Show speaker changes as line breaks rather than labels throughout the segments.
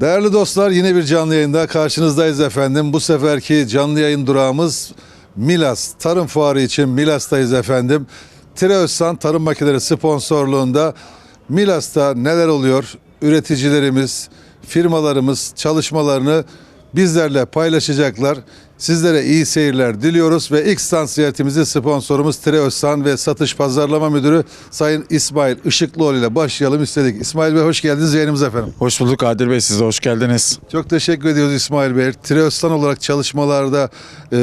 Değerli dostlar yine bir canlı yayında karşınızdayız efendim. Bu seferki canlı yayın durağımız Milas. Tarım Fuarı için Milas'tayız efendim. Tire Özsan Tarım Makineleri sponsorluğunda Milas'ta neler oluyor? Üreticilerimiz, firmalarımız çalışmalarını bizlerle paylaşacaklar. Sizlere iyi seyirler diliyoruz ve ilk stand ziyaretimizi sponsorumuz Tire Özsan ve Satış Pazarlama Müdürü Sayın İsmail Işıklıoğlu ile başlayalım istedik. İsmail Bey hoş geldiniz yayınımıza efendim.
Hoş bulduk Adil Bey, siz de hoş geldiniz.
Çok teşekkür ediyoruz İsmail Bey. Triostan olarak çalışmalarda e,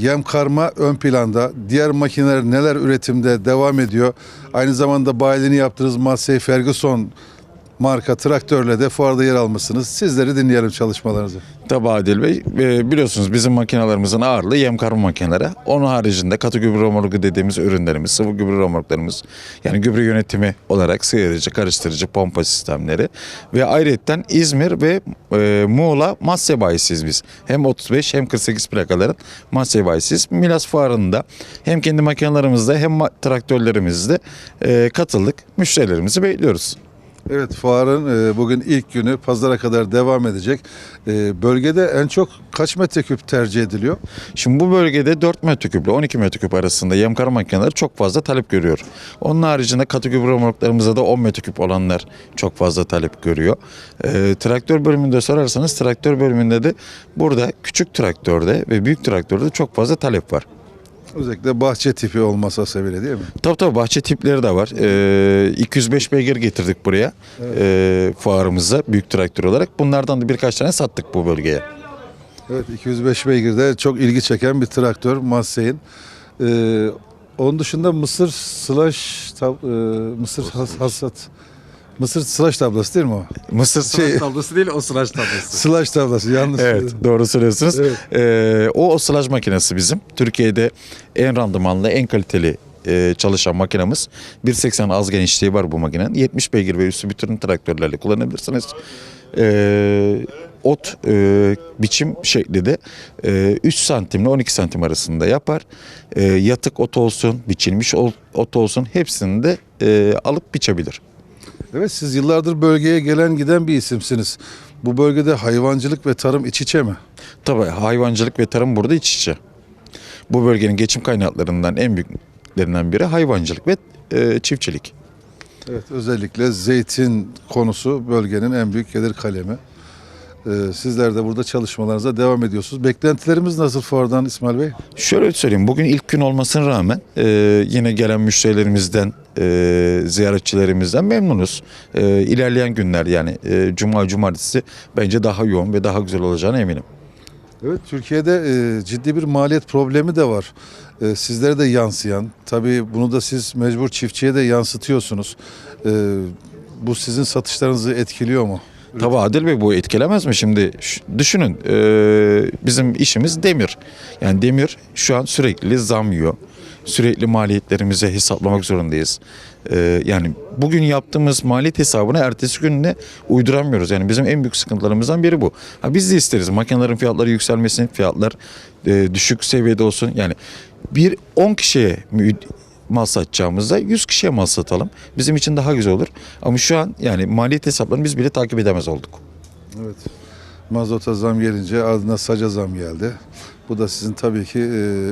yem karma ön planda. Diğer makineler neler üretimde devam ediyor. Aynı zamanda bayiliğini yaptığınız Massey Ferguson marka traktörle de fuarda yer almışsınız. Sizleri dinleyelim çalışmalarınızı.
Tabii Adil Bey, e, biliyorsunuz bizim makinalarımızın ağırlığı yem karma makineleri. Onun haricinde katı gübre romorku dediğimiz ürünlerimiz, sıvı gübre romorklarımız, yani gübre yönetimi olarak sıyırıcı, karıştırıcı, pompa sistemleri ve ayrıca İzmir ve e, Muğla Masya bayisiyiz biz. Hem 35 hem 48 plakaların Masya bayisiyiz. Milas Fuarı'nda hem kendi makinalarımızda hem traktörlerimizde e, katıldık. Müşterilerimizi bekliyoruz.
Evet fuarın e, bugün ilk günü pazara kadar devam edecek. E, bölgede en çok kaç metreküp tercih ediliyor?
Şimdi bu bölgede 4 metreküp ile 12 metreküp arasında yemkar makineleri çok fazla talep görüyor. Onun haricinde katı gübre romorklarımızda da 10 metreküp olanlar çok fazla talep görüyor. Ee, traktör bölümünde sorarsanız traktör bölümünde de burada küçük traktörde ve büyük traktörde çok fazla talep var.
Özellikle bahçe tipi olmasa sebebiyle değil mi?
Tabii tabii bahçe tipleri de var. Ee, 205 beygir getirdik buraya ee, fuarımıza büyük traktör olarak. Bunlardan da birkaç tane sattık bu bölgeye.
Evet 205 beygirde çok ilgi çeken bir traktör Massey'in. Ee, onun dışında Mısır slash e, Mısır has- hasat Mısır slash tablası değil mi o?
Mısır
Şey-
sıraç tablosu değil o sıraç tablosu.
Slash tablası yanlış.
Evet
söyledim.
doğru söylüyorsunuz.
Evet.
Ee, o osilaj makinesi bizim. Türkiye'de en randımanlı, en kaliteli e, çalışan makinamız. 1.80 az genişliği var bu makinenin. 70 beygir ve üstü bütün traktörlerle kullanabilirsiniz. Ee, ot e, biçim şekli de e, 3 santimle 12 santim arasında yapar. E, yatık ot olsun, biçilmiş ot, ot olsun hepsini de e, alıp biçebilir.
Evet siz yıllardır bölgeye gelen giden bir isimsiniz. Bu bölgede hayvancılık ve tarım iç içe mi?
Tabii hayvancılık ve tarım burada iç içe. Bu bölgenin geçim kaynaklarından en büyüklerinden biri hayvancılık ve e, çiftçilik.
Evet özellikle zeytin konusu bölgenin en büyük gelir kalemi. Ee, sizler de burada çalışmalarınıza devam ediyorsunuz. Beklentilerimiz nasıl fuardan İsmail Bey?
Şöyle söyleyeyim bugün ilk gün olmasına rağmen e, yine gelen müşterilerimizden, e, ziyaretçilerimizden memnunuz. E, ilerleyen günler yani cuma cumartesi bence daha yoğun ve daha güzel olacağına eminim.
Evet Türkiye'de e, ciddi bir maliyet problemi de var. E, sizlere de yansıyan. Tabii bunu da siz mecbur çiftçiye de yansıtıyorsunuz. E, bu sizin satışlarınızı etkiliyor mu?
Tabii Adil Bey bu etkilemez mi? Şimdi düşünün e, bizim işimiz demir. Yani demir şu an sürekli zam yiyor. Sürekli maliyetlerimizi hesaplamak zorundayız. E, yani bugün yaptığımız maliyet hesabını ertesi gününe uyduramıyoruz. Yani bizim en büyük sıkıntılarımızdan biri bu. Ha, biz de isteriz makinelerin fiyatları yükselmesin, fiyatlar e, düşük seviyede olsun. Yani bir 10 kişiye mal satacağımızda 100 kişiye mal satalım. Bizim için daha güzel olur. Ama şu an yani maliyet hesaplarını biz bile takip edemez olduk.
Evet. Mazota zam gelince ardına saca zam geldi. Bu da sizin tabii ki e,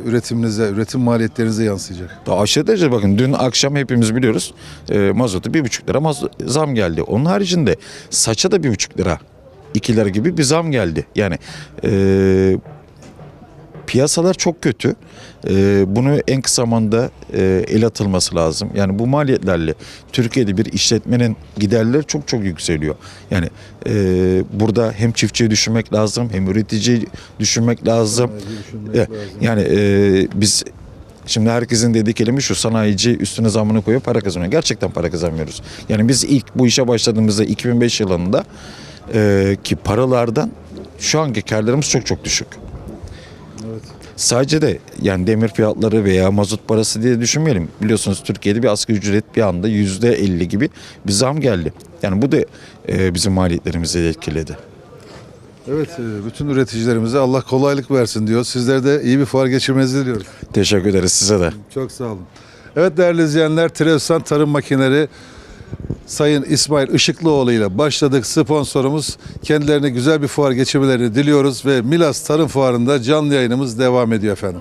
üretiminize, üretim maliyetlerinize yansıyacak.
Daha aşırı derece bakın dün akşam hepimiz biliyoruz e, mazotu bir buçuk lira maz- zam geldi. Onun haricinde saça da bir buçuk lira. 2 lira gibi bir zam geldi. Yani e, piyasalar çok kötü. E, bunu en kısa zamanda e, el atılması lazım. Yani bu maliyetlerle Türkiye'de bir işletmenin giderleri çok çok yükseliyor. Yani e, burada hem çiftçiyi düşünmek lazım hem üreticiyi düşünmek lazım. Ya- Yani e, biz Şimdi herkesin dediği kelime şu sanayici üstüne zamını koyuyor para kazanıyor. Gerçekten para kazanmıyoruz. Yani biz ilk bu işe başladığımızda 2005 yılında e, ki paralardan şu anki karlarımız çok çok düşük. Sadece de yani demir fiyatları veya mazot parası diye düşünmeyelim. Biliyorsunuz Türkiye'de bir asgari ücret bir anda yüzde 50 gibi bir zam geldi. Yani bu da e, bizim maliyetlerimizi etkiledi.
Evet, e, bütün üreticilerimize Allah kolaylık versin diyor. Sizler de iyi bir fuar geçirmenizi diliyoruz.
Teşekkür ederiz size de.
Çok sağ olun. Evet değerli izleyenler, Trevisan Tarım Makineleri Sayın İsmail Işıklıoğlu ile başladık. Sponsorumuz kendilerine güzel bir fuar geçirmelerini diliyoruz ve Milas Tarım Fuarı'nda canlı yayınımız devam ediyor efendim.